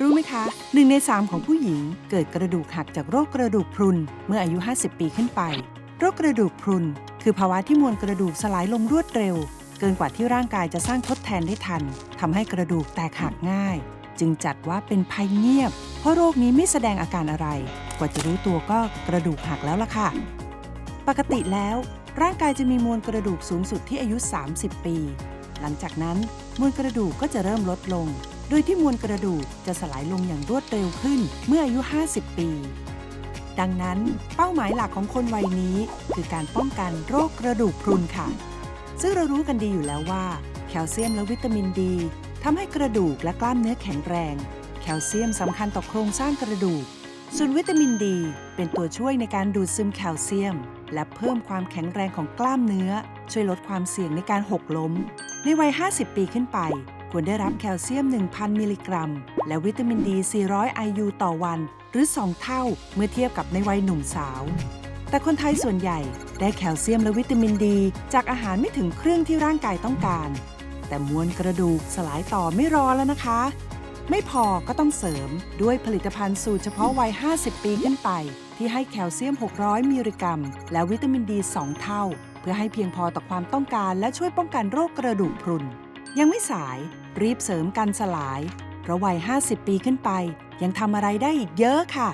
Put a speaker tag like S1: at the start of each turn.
S1: รู้ไหมคะหนึ่งในสามของผู้หญิงเกิดกระดูกหักจากโรคกระดูกพรุนเมื่ออายุ 50 ปีขึ้นไป โรคกระดูกพรุนคือภาวะที่มวลกระดูกสลายลงรวดเร็ว เกินกว่าที่ร่างกายจะสร้างทดแทนได้ทันทำให้กระดูกแตกหักง่าย จึงจัดว่าเป็นภัยเงียบ เพราะโรคนี้ไม่แสดงอาการอะไร กว่าจะรู้ตัวก็กระดูกหักแล้วล่ะค่ะ ปกติแล้ว ร่างกายจะมีมวลกระดูกสูงสุดที่อายุ 30 ปี หลังจากนั้นมวลกระดูกก็จะเริ่มลดลง โดยที่มวลกระดูกจะสลายลงอย่างรวดเร็วขึ้นเมื่ออายุ 50 ปี ดังนั้นเป้าหมายหลักของคนวัยนี้ คือการป้องกันโรคกระดูกพรุนค่ะ ซึ่งเรารู้กันดีอยู่แล้วว่า แคลเซียมและวิตามินดีทำให้กระดูกและกล้ามเนื้อแข็งแรง แคลเซียมสำคัญต่อโครงสร้างกระดูก ส่วนวิตามินดี เป็นตัวช่วยในการดูดซึมแคลเซียม และเพิ่มความแข็งแรงของกล้ามเนื้อ ช่วยลดความเสี่ยงในการหกล้ม ในวัย 50 ปีขึ้นไป ควรได้รับแคลเซียม 1,000 มิลลิกรัม และวิตามินดี 400 IU ต่อวัน หรือ 2 เท่าเมื่อเทียบกับในวัยหนุ่มสาว แต่คนไทยส่วนใหญ่ได้แคลเซียมและวิตามินดี จากอาหารไม่ถึงครึ่งที่ร่างกายต้องการ แต่มวลกระดูกสลายต่อไม่รอแล้วนะคะ ไม่พอก็ต้องเสริมด้วยผลิตภัณฑ์สูตรเฉพาะวัย 50 ปีขึ้นไป ที่ให้แคลเซียม 600 มิลลิกรัม และวิตามินดี 2 เท่า เพื่อให้เพียงพอต่อความต้องการและช่วยป้องกันโรคกระดูกพรุน ยังไม่สายรีบเสริมกันสลาย เพราะวัย 50 ปีขึ้นไป ยังทำอะไรได้อีกเยอะค่ะ